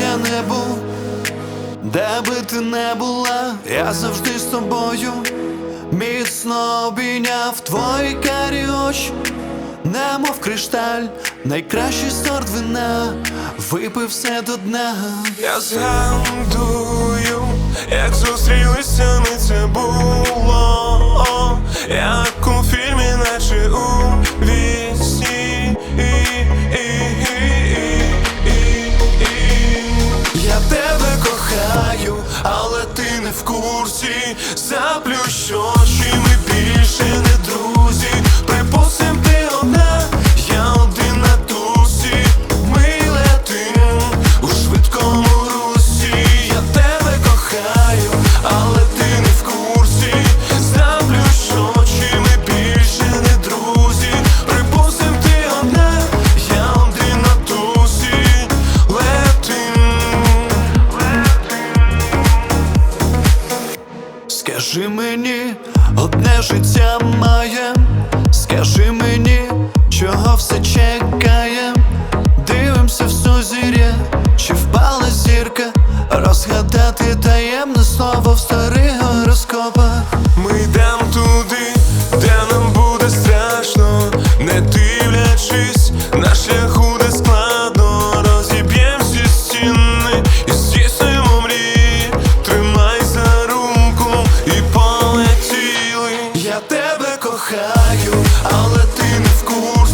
Я не був, де би ти не була, я завжди з тобою міцно обійняв твої карі очі, немов кришталь, найкращий сорт вина, випив все до дна. Я згадую, як зустрілися ми це було, як So Скажи мені, одне життя має, скажи мені, чого все чекає, дивимося в сузір'я, чи впала зірка, розгадати таємне слово в старих гороскопах. Ми йдемо туди, де нам буде страшно, не дивлячись. Я тебе кохаю, але ти не в вкур.